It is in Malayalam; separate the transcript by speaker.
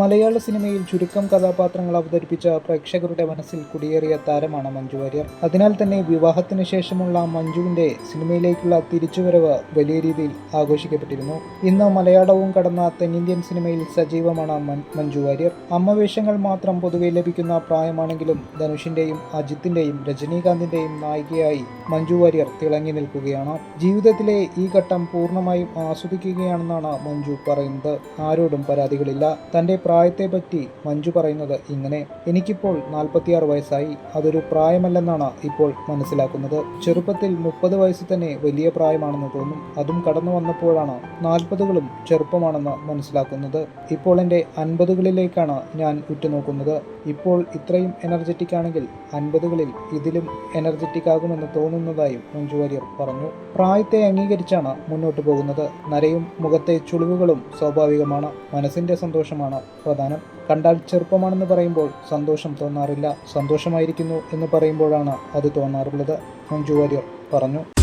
Speaker 1: മലയാള സിനിമയിൽ ചുരുക്കം കഥാപാത്രങ്ങൾ അവതരിപ്പിച്ച പ്രേക്ഷകരുടെ മനസ്സിൽ കുടിയേറിയ താരമാണ് മഞ്ജു വാര്യർ. അതിനാൽ തന്നെ വിവാഹത്തിന് ശേഷമുള്ള മഞ്ജുവിന്റെ സിനിമയിലേക്കുള്ള തിരിച്ചുവരവ് വലിയ രീതിയിൽ ആഘോഷിക്കപ്പെട്ടിരുന്നു. ഇന്ന് മലയാളവും കടന്ന തെന്നിന്ത്യൻ സിനിമയിൽ സജീവമാണ് മഞ്ജു വാര്യർ. അമ്മവേഷങ്ങൾ മാത്രം പൊതുവെ ലഭിക്കുന്ന പ്രായമാണെങ്കിലും ധനുഷിന്റെയും അജിത്തിന്റെയും രജനീകാന്തിന്റെയും നായികയായി മഞ്ജു വാര്യർ തിളങ്ങി നിൽക്കുകയാണ്. ജീവിതത്തിലെ ഈ ഘട്ടം പൂർണമായും ആസ്വദിക്കുകയാണെന്നാണ് മഞ്ജു പറയുന്നത്. ആരോടും പരാതികളില്ല. തന്റെ പ്രായത്തെപ്പറ്റി മഞ്ജു പറയുന്നത് ഇങ്ങനെ. എനിക്കിപ്പോൾ നാൽപ്പത്തിയാറ് വയസ്സായി. അതൊരു പ്രായമല്ലെന്നാണ് ഇപ്പോൾ മനസ്സിലാക്കുന്നത്. ചെറുപ്പത്തിൽ മുപ്പത് വയസ്സ് തന്നെ വലിയ പ്രായമാണെന്ന് തോന്നും. അതും കടന്നു വന്നപ്പോഴാണ് നാൽപ്പതുകളും ചെറുപ്പമാണെന്ന് മനസ്സിലാക്കുന്നത്. ഇപ്പോൾ എന്റെ അൻപതുകളിലേക്കാണ് ഞാൻ ഉറ്റുനോക്കുന്നത്. ഇപ്പോൾ ഇത്രയും എനർജറ്റിക് ആണെങ്കിൽ അൻപതുകളിൽ ഇതിലും എനർജറ്റിക് ആകുമെന്ന് തോന്നുന്നതായും മഞ്ജു വാര്യർ പറഞ്ഞു. പ്രായത്തെ അംഗീകരിച്ചാണ് മുന്നോട്ട് പോകുന്നത്. നരയും മുഖത്തെ ചുളിവുകളും സ്വാഭാവികമാണ്. മനസ്സിന്റെ സന്തോഷമാണ്. പ്രധാനം. കണ്ടാൽ ചെറുപ്പമാണെന്ന് പറയുമ്പോൾ സന്തോഷം തോന്നാറില്ല. സന്തോഷമായിരിക്കുന്നു എന്ന് പറയുമ്പോഴാണ് അത് തോന്നാറുള്ളത് മഞ്ജു വാര്യർ പറഞ്ഞു.